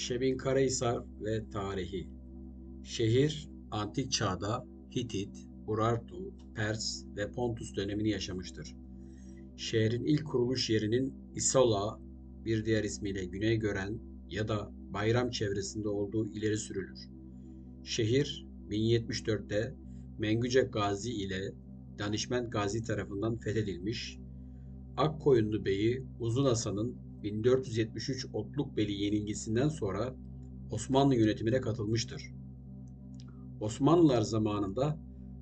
Şebin Karahisar ve tarihi. Şehir antik çağda Hitit, Urartu, Pers ve Pontus dönemini yaşamıştır. Şehrin ilk kuruluş yerinin Isola, bir diğer ismiyle Güney Gören ya da Bayram çevresinde olduğu ileri sürülür. Şehir 1074'te Mengüce Gazi ile Danişment Gazi tarafından fethedilmiş. Akkoyunlu Bey'i Uzun Hasan'ın 1473 Otlukbeli yenilgisinden sonra Osmanlı yönetimine katılmıştır. Osmanlılar zamanında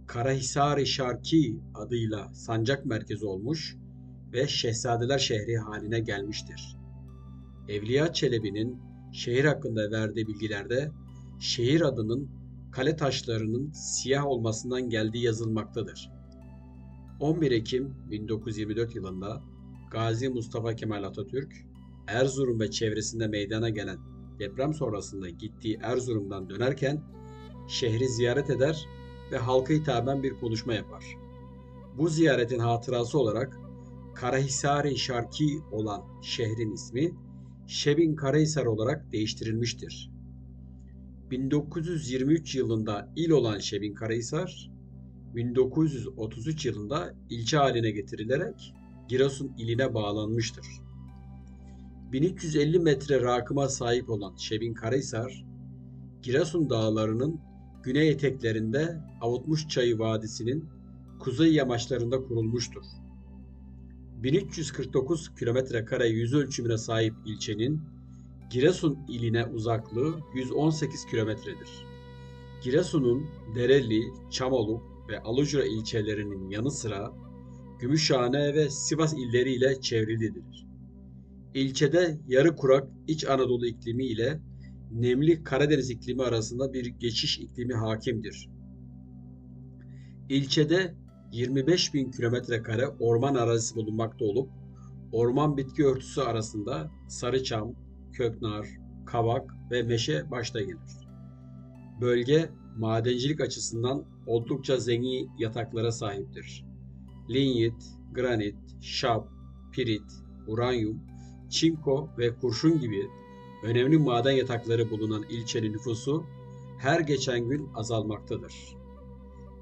Karahisar-ı Şarki adıyla sancak merkezi olmuş ve Şehzadeler şehri haline gelmiştir. Evliya Çelebi'nin şehir hakkında verdiği bilgilerde şehir adının kale taşlarının siyah olmasından geldiği yazılmaktadır. 11 Ekim 1924 yılında Gazi Mustafa Kemal Atatürk, Erzurum ve çevresinde meydana gelen deprem sonrasında gittiği Erzurum'dan dönerken şehri ziyaret eder ve halka hitaben bir konuşma yapar. Bu ziyaretin hatırası olarak Karahisar-ı Şarki olan şehrin ismi Şebin Karahisar olarak değiştirilmiştir. 1923 yılında il olan Şebin Karahisar, 1933 yılında ilçe haline getirilerek Giresun iline bağlanmıştır. 1350 metre rakıma sahip olan Şebin Karahisar, Giresun dağlarının güney eteklerinde Avutmuş Çayı Vadisi'nin kuzey yamaçlarında kurulmuştur. 1349 kilometre kare yüz ölçümüne sahip ilçenin Giresun iline uzaklığı 118 kilometredir. Giresun'un Dereli, Çamoluk ve Alucra ilçelerinin yanı sıra Gümüşhane ve Sivas illeriyle çevrilidir. İlçede yarı kurak İç Anadolu iklimi ile nemli Karadeniz iklimi arasında bir geçiş iklimi hakimdir. İlçede 25 bin kilometre kare orman arazisi bulunmakta olup orman bitki örtüsü arasında sarıçam, köknar, kavak ve meşe başta gelir. Bölge madencilik açısından oldukça zengin yataklara sahiptir. Linyit, granit, şap, pirit, uranyum, çinko ve kurşun gibi önemli maden yatakları bulunan ilçenin nüfusu her geçen gün azalmaktadır.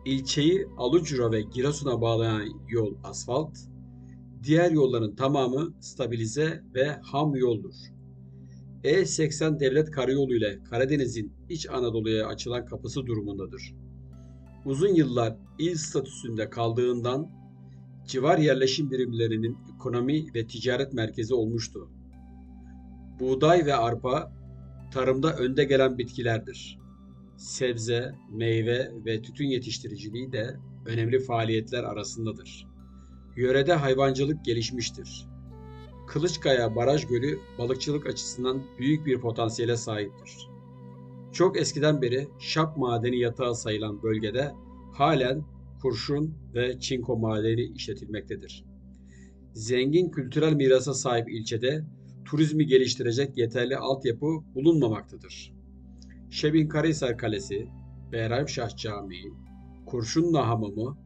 İlçeyi Alucra ve Giresun'a bağlayan yol asfalt, diğer yolların tamamı stabilize ve ham yoldur. E80 devlet karayolu ile Karadeniz'in iç Anadolu'ya açılan kapısı durumundadır. Uzun yıllar il statüsünde kaldığından civar yerleşim birimlerinin ekonomi ve ticaret merkezi olmuştu. Buğday ve arpa tarımda önde gelen bitkilerdir. Sebze, meyve ve tütün yetiştiriciliği de önemli faaliyetler arasındadır. Yörede hayvancılık gelişmiştir. Kılıçkaya Baraj Gölü balıkçılık açısından büyük bir potansiyele sahiptir. Çok eskiden beri şap madeni yatağı sayılan bölgede halen kurşun ve çinko madeni işletilmektedir. Zengin kültürel mirasa sahip ilçede turizmi geliştirecek yeterli altyapı bulunmamaktadır. Şebin Karahisar Kalesi, Behramşah Camii, Kurşunlu Hamamı,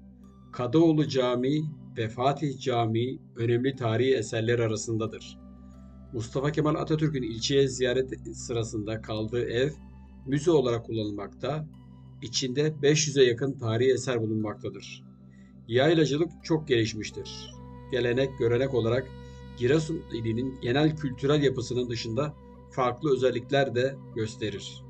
Kadıoğlu Camii ve Fatih Camii önemli tarihi eserler arasındadır. Mustafa Kemal Atatürk'ün ilçeye ziyaret sırasında kaldığı ev müze olarak kullanılmakta, içinde 500'e yakın tarihi eser bulunmaktadır. Yaylacılık çok gelişmiştir. Gelenek, görenek olarak Giresun ilinin genel kültürel yapısının dışında farklı özellikler de gösterir.